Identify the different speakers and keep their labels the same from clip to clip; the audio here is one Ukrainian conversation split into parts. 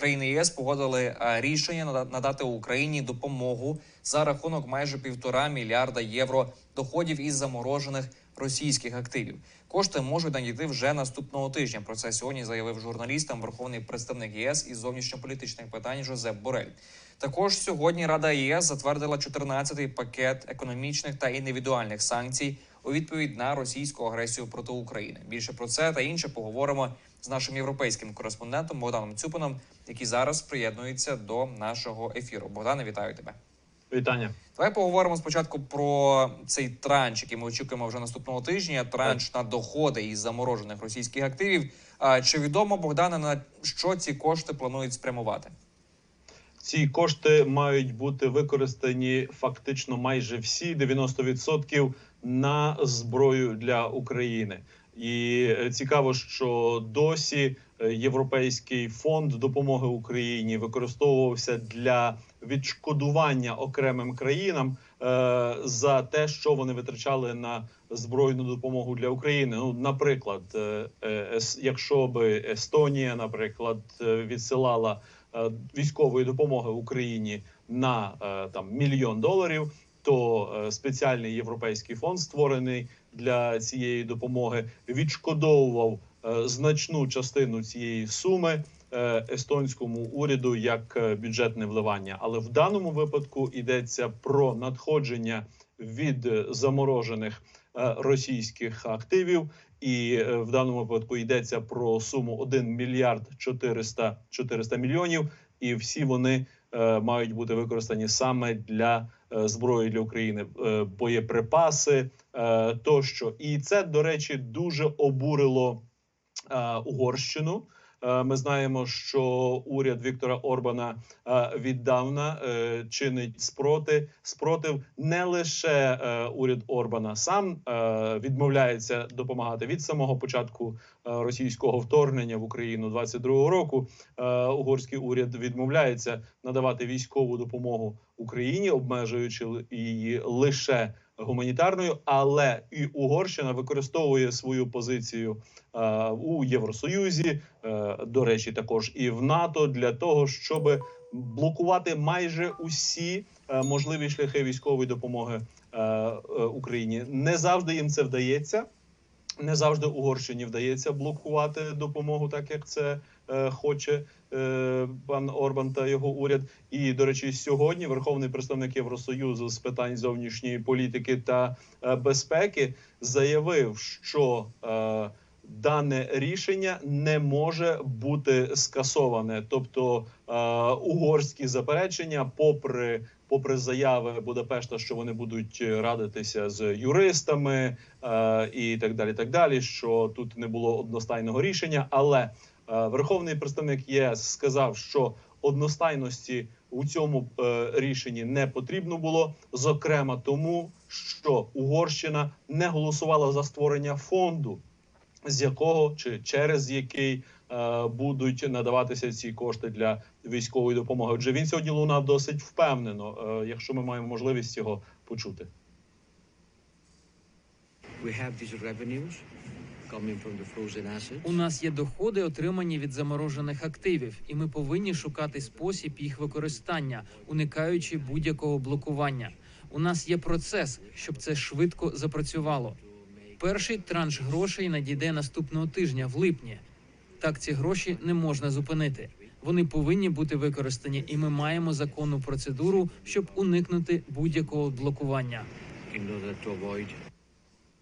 Speaker 1: Країни ЄС погодили е, рішення нада- надати Україні допомогу за рахунок майже півтора мільярда євро доходів із заморожених російських активів. Кошти можуть надійти вже наступного тижня. Про це сьогодні заявив журналістам верховний представник ЄС із зовнішньополітичних питань Жозеп Борель. Також сьогодні Рада ЄС затвердила 14-й пакет економічних та індивідуальних санкцій у відповідь на російську агресію проти України. Більше про це та інше поговоримо з нашим європейським кореспондентом Богданом Цюпином, який зараз приєднується до нашого ефіру. Богдане, вітаю тебе.
Speaker 2: Вітання.
Speaker 1: Давай поговоримо спочатку про цей транш, який ми очікуємо вже наступного тижня. Транш на доходи із заморожених російських активів. Чи відомо Богдане на що ці кошти планують спрямувати?
Speaker 2: Ці кошти мають бути використані фактично майже всі 90% на зброю для України. І е, цікаво, що досі е, Європейський фонд допомоги Україні використовувався для відшкодування окремим країнам е, за те, що вони витрачали на збройну допомогу для України. Ну, наприклад, якщо би Естонія, наприклад, відсилала військової допомоги Україні на там мільйон доларів, то спеціальний європейський фонд, створений для цієї допомоги, відшкодовував е, значну частину цієї суми е, естонському уряду як е, бюджетне вливання. Але в даному випадку йдеться про надходження від заморожених російських активів. І в даному випадку йдеться про суму 1 мільярд 400, 400 мільйонів, і всі вони мають бути використані саме для зброї для України, е, боєприпаси е, тощо. І це, до речі, дуже обурило е, Угорщину. Е, Ми знаємо, що уряд Віктора Орбана е, віддавна е, чинить спроти спротив не лише е, уряд Орбана сам е, відмовляється допомагати від самого початку е, російського вторгнення в Україну 22-го року. е, Угорський уряд відмовляється надавати військову допомогу Україні, обмежуючи її лише гуманітарною, але і Угорщина використовує свою позицію е, у Євросоюзі, е, до речі, також і в НАТО для того, щоб блокувати майже усі е, можливі шляхи військової допомоги е, е, Україні. Не завжди їм це вдається. Не завжди Угорщині вдається блокувати допомогу, так як це е, хоче пан Орбан та його уряд. І до речі, сьогодні Верховний представник Євросоюзу з питань зовнішньої політики та е, безпеки заявив, що е, дане рішення не може бути скасоване, тобто е, угорські заперечення, попри попри заяви Будапешта, що вони будуть радитися з юристами е, і так далі, так далі, що тут не було одностайного рішення, але е, верховний представник ЄС сказав, що одностайності у цьому е, рішенні не потрібно було, зокрема тому, що Угорщина не голосувала за створення фонду, з якого чи через який е, будуть надаватися ці кошти для військової допомоги. Отже, він сьогодні лунав досить впевнено, е, якщо ми маємо можливість його почути.
Speaker 3: We have these revenues
Speaker 4: У нас є доходи, отримані від заморожених активів, і ми повинні шукати спосіб їх використання, уникаючи будь-якого блокування. У нас є процес, щоб це швидко запрацювало. Перший транш грошей надійде наступного тижня, в липні. Так ці гроші не можна зупинити. Вони повинні бути використані, і ми маємо законну процедуру, щоб уникнути будь-якого блокування.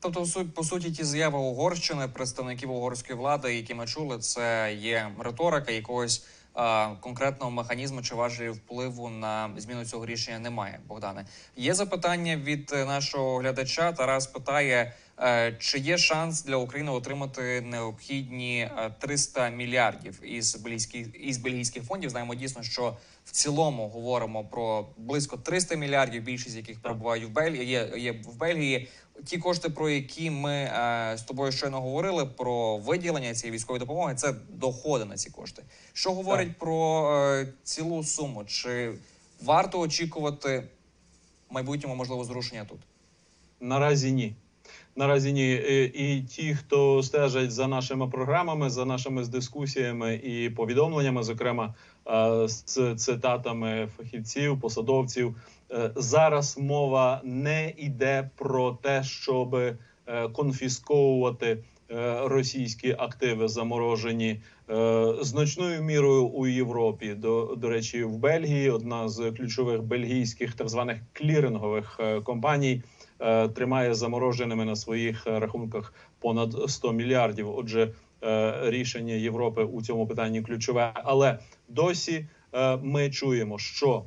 Speaker 1: Тобто, по суті, ті заяви Угорщини, представників угорської влади, які ми чули, це є риторика якогось а, конкретного механізму чи важелів впливу на зміну цього рішення немає. Богдане, є запитання від е, нашого глядача. Тарас питає, е, чи є шанс для України отримати необхідні е, 300 мільярдів із бельгійських із бельгійських фондів. Знаємо дійсно, що в цілому говоримо про близько 300 мільярдів, більшість яких перебувають в Бельгії. Є, є в Бельгії. Ті кошти, про які ми е, з тобою щойно говорили, про виділення цієї військової допомоги, це доходи на ці кошти. Що говорить про е, цілу суму? Чи варто очікувати в майбутньому можливо зрушення тут?
Speaker 2: Наразі ні. Наразі ні. І, і ті, хто стежать за нашими програмами, за нашими дискусіями і повідомленнями, зокрема е, з цитатами фахівців, посадовців. Е, Зараз мова не йде про те, щоб е, конфісковувати е, російські активи, заморожені значною мірою у Європі. До, до речі, в Бельгії одна з ключових бельгійських так званих клірингових компаній тримає замороженими на своїх рахунках понад 100 мільярдів. Отже, рішення Європи у цьому питанні ключове. Але досі ми чуємо, що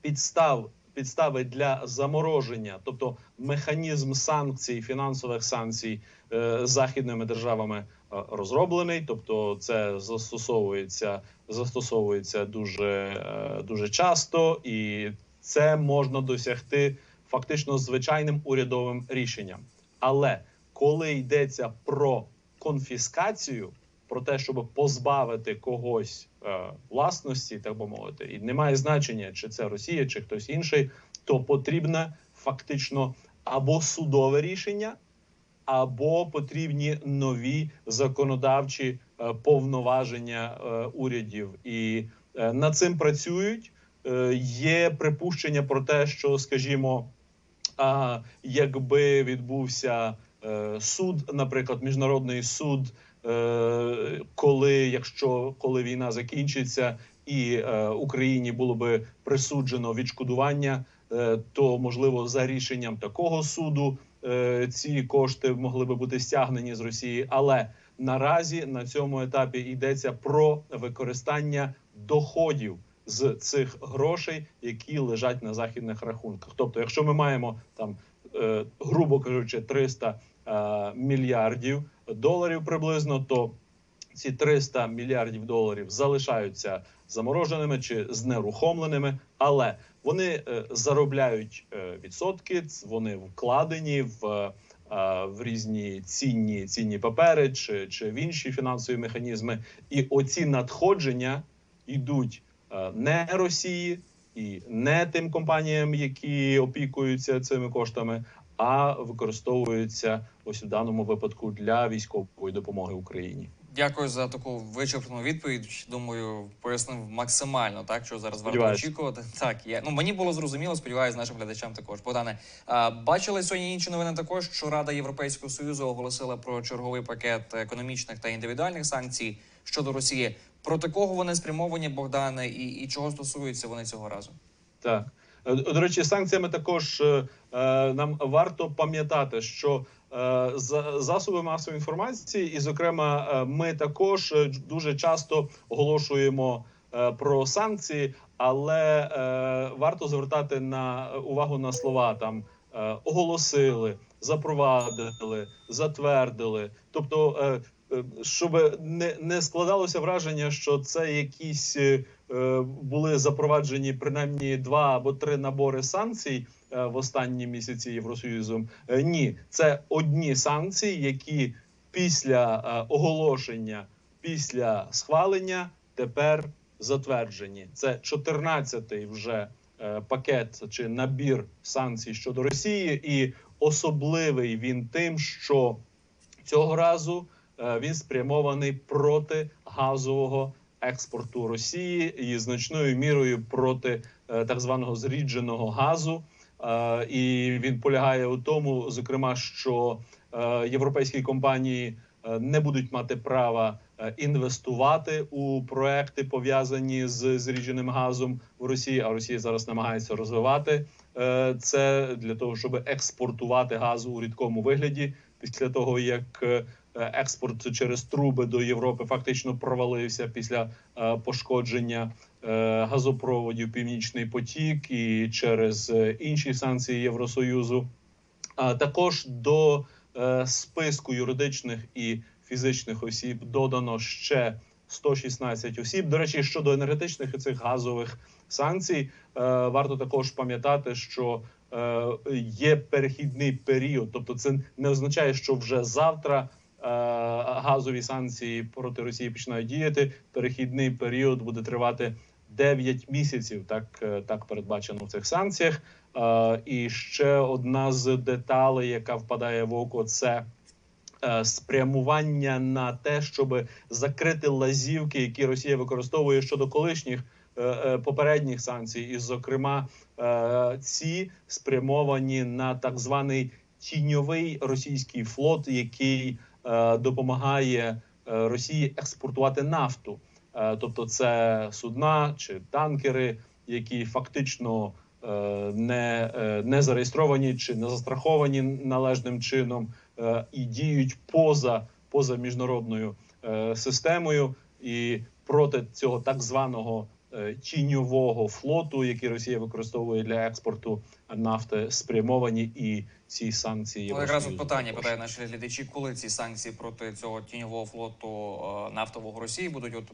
Speaker 2: підстав підстави для замороження, тобто механізм санкцій, фінансових санкцій е, західними державами е, розроблений. Тобто, це застосовується застосовується дуже, е, дуже часто, і це можна досягти фактично звичайним урядовим рішенням. Але коли йдеться про конфіскацію, про те, щоб позбавити когось е, власності, так би мовити, і немає значення, чи це Росія, чи хтось інший, то потрібне фактично або судове рішення, або потрібні нові законодавчі е, повноваження е, урядів, і е, над цим працюють. Е, є припущення про те, що, скажімо, а, якби відбувся е, суд, наприклад, міжнародний суд, е, коли якщо коли війна закінчиться і е, Україні було би присуджено відшкодування, е, то можливо за рішенням такого суду е, ці кошти могли би бути стягнені з Росії, але наразі на цьому етапі йдеться про використання доходів з цих грошей, які лежать на західних рахунках. Тобто, якщо ми маємо там, е, грубо кажучи, 300 е, мільярдів доларів приблизно, то ці 300 мільярдів доларів залишаються замороженими чи знерухомленими, але вони е, заробляють е, відсотки, вони вкладені в, е, в різні цінні цінні папери чи, чи в інші фінансові механізми, і оці надходження йдуть е, не Росії і не тим компаніям, які опікуються цими коштами, а використовуються ось у даному випадку для військової допомоги Україні.
Speaker 1: Дякую за таку вичерпну відповідь. Думаю, пояснив максимально так, що зараз варто очікувати. Так, я ну мені було зрозуміло. Сподіваюся, нашим глядачам також. Богдане, а, бачили сьогодні інші новини. Також що Рада Європейського союзу оголосила про черговий пакет економічних та індивідуальних санкцій щодо Росії. Проти кого вони спрямовані, Богдане, і, і чого стосуються вони цього разу?
Speaker 2: Так до речі, санкціями також е, е, нам варто пам'ятати, що е, за- засоби масової інформації, і, зокрема, е, ми також е, дуже часто оголошуємо е, про санкції, але е, варто звертати на увагу на слова там е, оголосили, запровадили, затвердили. Тобто, е, е, щоб не складалося враження, що це якісь. Е, були запроваджені принаймні два або три набори санкцій е, в останні місяці Євросоюзом. Е, Ні, це одні санкції, які після оголошення, після схвалення тепер затверджені. Це 14-й вже пакет чи набір санкцій щодо Росії, і особливий він тим, що цього разу він спрямований проти газового експорту Росії і значною мірою проти е, так званого зрідженого газу. Е, І він полягає у тому, зокрема, що е, європейські компанії не будуть мати права інвестувати у проекти пов'язані з зрідженим газом в Росії. А Росія зараз намагається розвивати це для того, щоб експортувати газ у рідкому вигляді після того, як експорт через труби до Європи фактично провалився після е, пошкодження е, газопроводів Північний потік і через е, інші санкції Євросоюзу. А також до е, списку юридичних і фізичних осіб додано ще 116 осіб. До речі, щодо енергетичних і цих газових санкцій, е, варто також пам'ятати, що е, є перехідний період, тобто це не означає, що вже завтра. Е, Газові санкції проти Росії починають діяти. Перехідний період буде тривати 9 місяців. Так е, так передбачено в цих санкціях. Е, І ще одна з деталей, яка впадає в око, це спрямування на те, щоб закрити лазівки, які Росія використовує щодо колишніх попередніх санкцій, і, зокрема, ці спрямовані на так званий тіньовий російський флот, який допомагає е, Росії експортувати нафту. Е, тобто, це судна чи танкери, які фактично е, не, е, не зареєстровані чи не застраховані належним чином е, і діють поза, поза міжнародною е, системою, і проти цього так званого е, тіньового флоту, який Росія використовує для експорту нафти, спрямовані і ці санкції.
Speaker 1: Якраз от питання питають наші глядачі, коли ці санкції проти цього тіньового флоту е, нафтового Росії будуть. От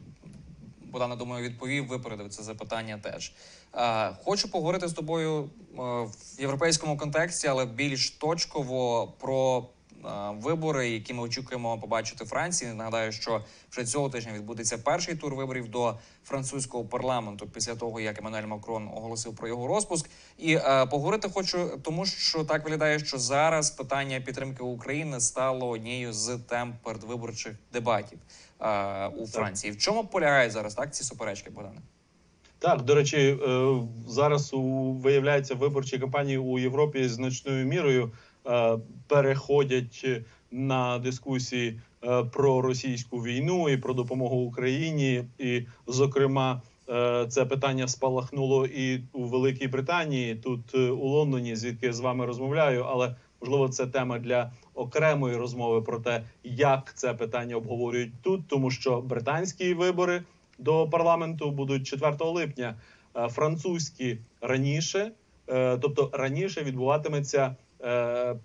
Speaker 1: Богдан, я думаю, відповів, випередив це запитання теж. Е, Хочу поговорити з тобою е, в європейському контексті, але більш точково про е, вибори, які ми очікуємо побачити в Франції. Нагадаю, що вже цього тижня відбудеться перший тур виборів до французького парламенту після того, як Еммануель Макрон оголосив про його розпуск. І е, поговорити хочу, тому що так виглядає, що зараз питання підтримки України стало однією з тем передвиборчих дебатів е, у Франції. В чому полягають зараз так ці суперечки, Богдане?
Speaker 2: Так, до речі, е, зараз у виявляється виборчі кампанії у Європі значною мірою е, переходять на дискусії е, про російську війну і про допомогу Україні. І, зокрема, е, це питання спалахнуло і у Великій Британії, тут е, у Лондоні, звідки я з вами розмовляю, але можливо це тема для окремої розмови про те, як це питання обговорюють тут, тому що британські вибори до парламенту будуть 4 липня. е, Французькі раніше, е, тобто раніше відбуватиметься е,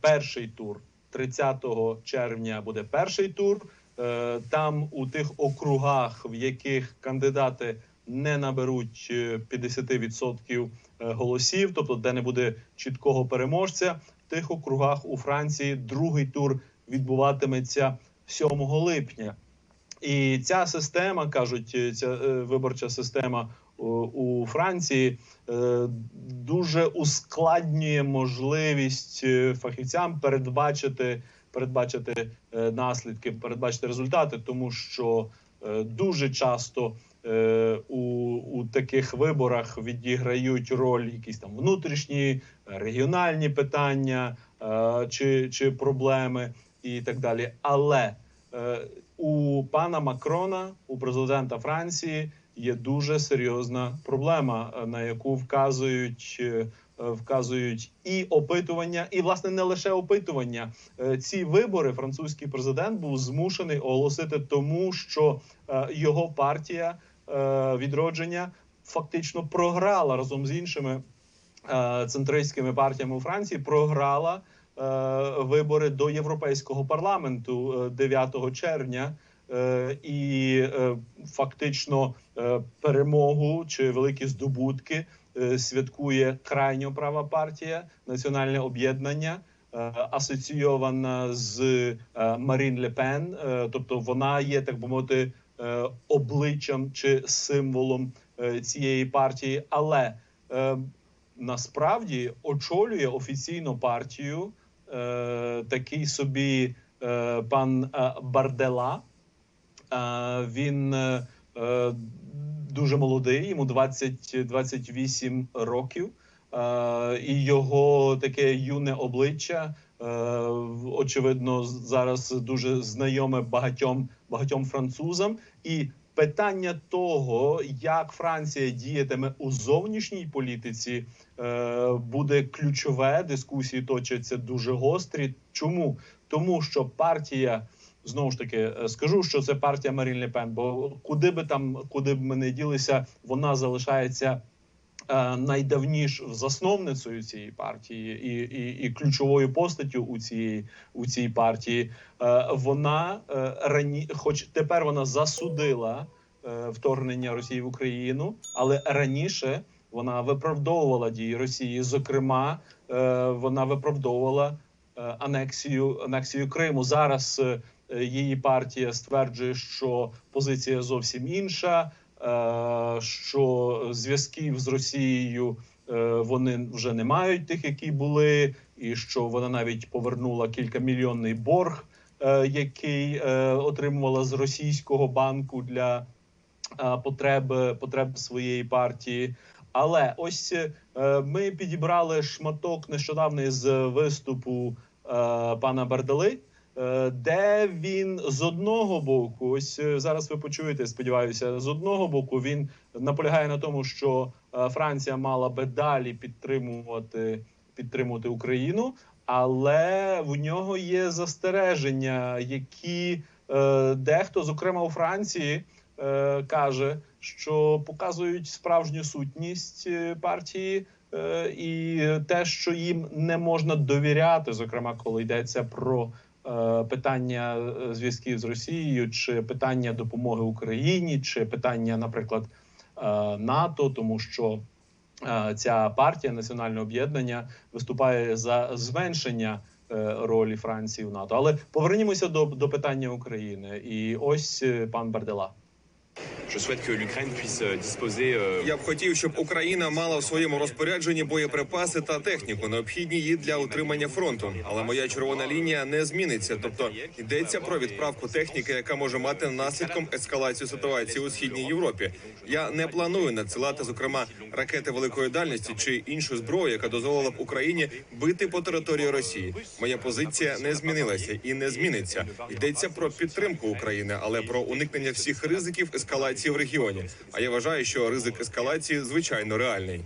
Speaker 2: перший тур. 30 червня буде перший тур. Е, Там у тих округах, в яких кандидати не наберуть е, 50% голосів, тобто де не буде чіткого переможця, в тих округах у Франції другий тур відбуватиметься 7 липня. І ця система кажуть, е, ця е, виборча система у, у Франції е, дуже ускладнює можливість е, фахівцям передбачити, передбачити е, наслідки, передбачити результати, тому що е, дуже часто е, у, у таких виборах відіграють роль якісь там внутрішні е, регіональні питання е, чи, чи проблеми і так далі. Але е, у пана Макрона, у президента Франції, є дуже серйозна проблема, е, на яку вказують. е, Вказують і опитування, і власне не лише опитування. Е, Ці вибори французький президент був змушений оголосити, тому що е, його партія е, відродження фактично програла разом з іншими е, центристськими партіями у Франції. Програла е, вибори до Європейського парламенту е, 9 червня. Е, І е, фактично е, перемогу чи великі здобутки е, святкує крайньо права партія Національне об'єднання, е, асоційована з е, Марін Ле Пен. Е, Тобто вона є так би мовити е, обличчям чи символом е, цієї партії, але е, насправді очолює офіційно партію е, такий собі е, пан е, Бардела. Е, він е, е, дуже молодий, йому 20-28 років, е, і його таке юне обличчя. е, Очевидно, зараз дуже знайоме багатьом багатьом французам, і питання того, як Франція діятиме у зовнішній політиці, е, буде ключове. Дискусії точаться дуже гострі. Чому? Тому що партія. Знову ж таки е, скажу, що це партія Марін Лепен, бо куди би там, куди б ми не ділися, вона залишається найдавніш засновницею цієї партії і, і, і ключовою постаттю у цій, у цій партії. Е, вона е, рані, хоч тепер вона засудила е, вторгнення Росії в Україну, але раніше вона виправдовувала дії Росії. Зокрема, е, вона виправдовувала е, анексію анексію Криму. Зараз е, її партія стверджує, що позиція зовсім інша, е, що зв'язків з Росією е, вони вже не мають тих, які були, і що вона навіть повернула кількамільйонний борг е, який е, отримувала з російського банку для е, потреб, потреб своєї партії. Але ось е, ми підібрали шматок нещодавний з виступу е, пана Бардали, е, де він з одного боку, ось е, зараз ви почуєте, сподіваюся, з одного боку він наполягає на тому, що е, Франція мала би далі підтримувати, підтримувати Україну, але в нього є застереження, які е, дехто, зокрема у Франції, е, каже, що показують справжню сутність е, партії. е, І те, що їм не можна довіряти, зокрема, коли йдеться про е, питання е, зв'язків з Росією, чи питання допомоги Україні, чи питання, наприклад, е, НАТО, тому що е, ця партія національне об'єднання виступає за зменшення е, ролі Франції в НАТО. Але повернімося до, до питання України. І ось е, пан Бардела.
Speaker 5: Я б хотів, щоб Україна мала в своєму розпорядженні боєприпаси та техніку, необхідні їй для утримання фронту. Але моя червона лінія не зміниться. Тобто йдеться про відправку техніки, яка може мати наслідком ескалацію ситуації у східній Європі. Я не планую надсилати, зокрема, ракети великої дальності чи іншу зброю, яка дозволила б Україні бити по території Росії. Моя позиція не змінилася і не зміниться. Йдеться про підтримку України, але про уникнення всіх ризиків ескалації в регіоні. А я вважаю, що ризик ескалації звичайно реальний.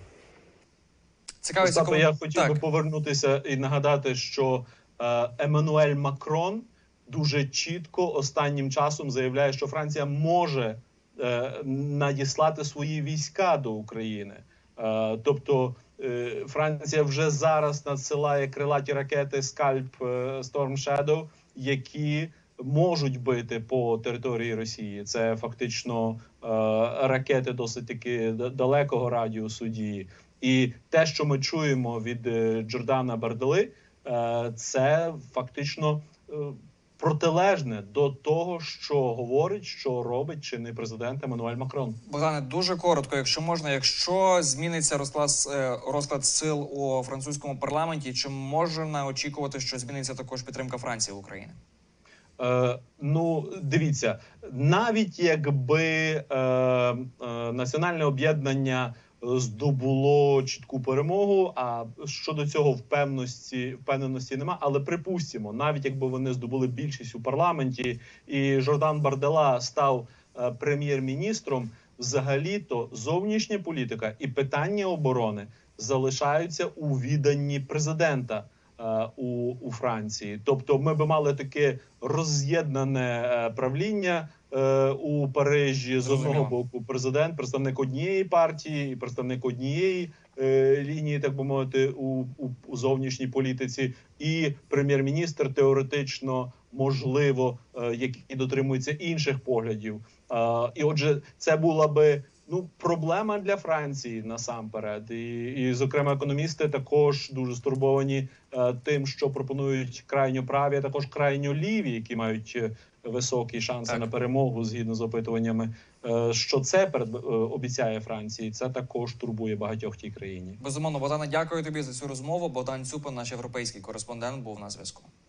Speaker 1: Цікавий
Speaker 2: Остапе, я хотів би повернутися і нагадати, що е, Еммануель Макрон дуже чітко останнім часом заявляє, що Франція може е, надіслати свої війська до України. Е, тобто е, Франція вже зараз надсилає крилаті ракети Скальп е, Storm Shadow, які можуть бити по території Росії. Це фактично е, ракети досить таки далекого радіусу дії. І те, що ми чуємо від е, Джордана Бардели, е, це фактично е, протилежне до того, що говорить, що робить чинний президент Еммануель Макрон.
Speaker 1: Богдане, дуже коротко, якщо можна, якщо зміниться розклад е, розклад сил у французькому парламенті, чи можна очікувати, що зміниться також підтримка Франції в Україні?
Speaker 2: Е, ну, дивіться, навіть якби е, е, національне об'єднання здобуло чітку перемогу, а щодо цього впевненості впевненості нема. Але припустимо, навіть якби вони здобули більшість у парламенті, і Жордан Бардела став е, прем'єр-міністром, взагалі то зовнішня політика і питання оборони залишаються у віданні президента у, у Франції. Тобто, ми би мали таке роз'єднане е, правління е, у Парижі з одного боку. Президент, представник однієї партії, і представник однієї е, лінії, так би мовити, у, у, у зовнішній політиці, і прем'єр-міністр теоретично можливо, е, який дотримується інших поглядів. Е, і отже, це була би. Ну, проблема для Франції насамперед, і, і зокрема, економісти також дуже стурбовані е, тим, що пропонують крайньо праві, а також крайньо ліві, які мають е, високі шанси
Speaker 1: Так.
Speaker 2: на перемогу згідно з опитуваннями. Е, що це перед е, обіцяє Франції? Це також турбує багатьох в тій країні.
Speaker 1: Безумовно, Богдане, дякую тобі за цю розмову. Богдан Цюпин, наш європейський кореспондент, був на зв'язку.